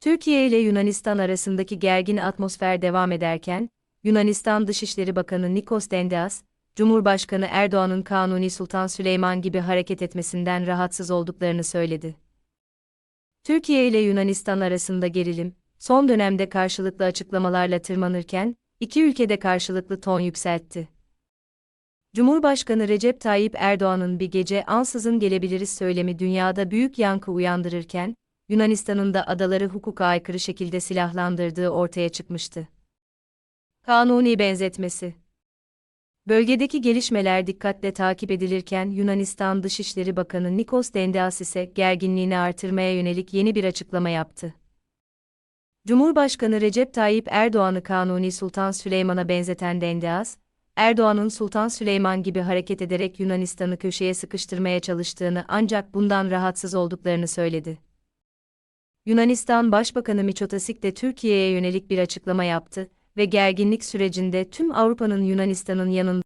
Türkiye ile Yunanistan arasındaki gergin atmosfer devam ederken, Yunanistan Dışişleri Bakanı Nikos Dendas, Cumhurbaşkanı Erdoğan'ın Kanuni Sultan Süleyman gibi hareket etmesinden rahatsız olduklarını söyledi. Türkiye ile Yunanistan arasında gerilim, son dönemde karşılıklı açıklamalarla tırmanırken, iki ülkede karşılıklı ton yükseltti. Cumhurbaşkanı Recep Tayyip Erdoğan'ın bir gece ansızın gelebiliriz söylemi dünyada büyük yankı uyandırırken, Yunanistan'ın da adaları hukuka aykırı şekilde silahlandırdığı ortaya çıkmıştı. Kanuni benzetmesi Bölgedeki gelişmeler dikkatle takip edilirken Yunanistan Dışişleri Bakanı Nikos Dendas ise gerginliğini artırmaya yönelik yeni bir açıklama yaptı. Cumhurbaşkanı Recep Tayyip Erdoğan'ı Kanuni Sultan Süleyman'a benzeten Dendas, Erdoğan'ın Sultan Süleyman gibi hareket ederek Yunanistan'ı köşeye sıkıştırmaya çalıştığını ancak bundan rahatsız olduklarını söyledi. Yunanistan Başbakanı Mitsotakis de Türkiye'ye yönelik bir açıklama yaptı ve gerginlik sürecinde tüm Avrupa'nın Yunanistan'ın yanında